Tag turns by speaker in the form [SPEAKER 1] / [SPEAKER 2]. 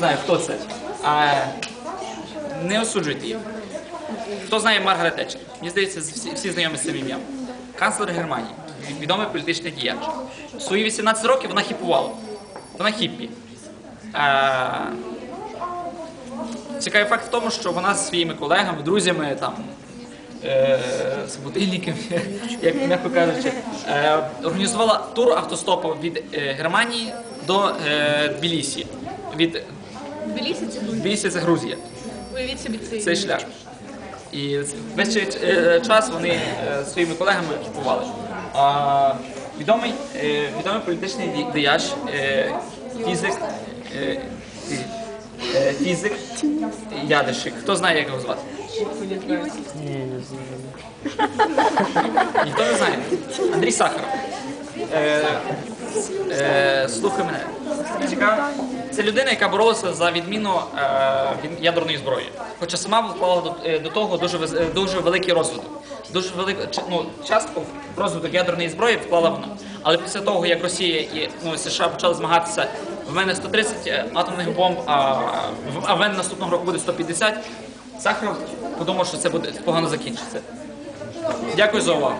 [SPEAKER 1] знаю, хто це. А, не осуджуйте їх. Хто знає Маргарет Тетчер? Мені здається, всі, всі знайомі з цим ім'ям. Канцлер Германії, відомий політичний діяч. Свої 18 років вона хіпувала. Вона хіппі. Е, Цікавий факт в тому, що вона зі своїми колегами, друзями, там, е, собутильниками, як м'яко кажучи, е, організувала тур автостопу від е, Германії до е, Тбілісі. Від
[SPEAKER 2] Тбілісі це дуже.
[SPEAKER 1] Тбілісі це Грузія.
[SPEAKER 2] Уявіть собі цей.
[SPEAKER 1] Цей шлях. І весь е, час вони е, своїми колегами купували. А, відомий, е, відомий політичний діяч, фізик, фізик Ядишик. Хто знає, як його звати? Ніхто не знає. Андрій Сахаров. Слухай мене. Це людина, яка боролася за відміну е, від ядерної зброї. Хоча сама вклала до, е, до того дуже, е, дуже великий розвиток. Дуже велику ч- ну, частку розвиток ядерної зброї вклала вона. Але після того, як Росія і ну, США почали змагатися, в мене 130 атомних бомб, а в, а мене наступного року буде 150, Сахаров подумав, що це буде погано закінчиться. Дякую за увагу.